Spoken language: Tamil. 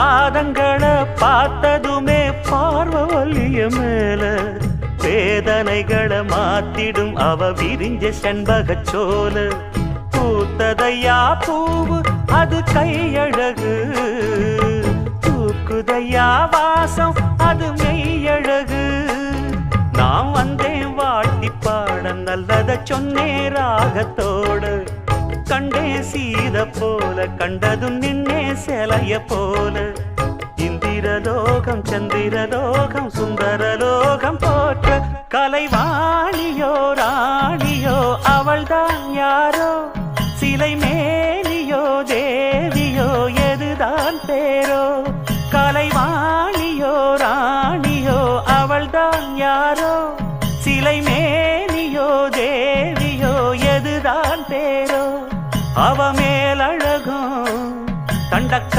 பாதங்களை பார்த்ததுமே பார்வ வலிய மேல வேதனைகளை மாத்திடும் அவ விரிஞ்ச செண்பகச் சோல பூத்ததையா பூவு அது கையழகு. தூக்குதையா வாசம் அது மெய்யழகு. நான் வந்தேன் வாழ்த்தி பாட நல்லத சொன்னே ராகத்தோடு. கண்டே சீத போல கண்டதும் மணிய போல இந்திரலோகம் சந்திரலோகம் சுந்தரலோகம் போற்ற கலைவாணியோ ராணியோ அவள்தான் யாரோ? சிலை மேலியோ தேவியோ எதுதான் பேரோ? கலைவாணியோ ராணியோ அவள்தான் யாரோ? சிலை மேலியோ தேவியோ எதுதான் பேரோ? அவ மேலழகும் தண்டக்கா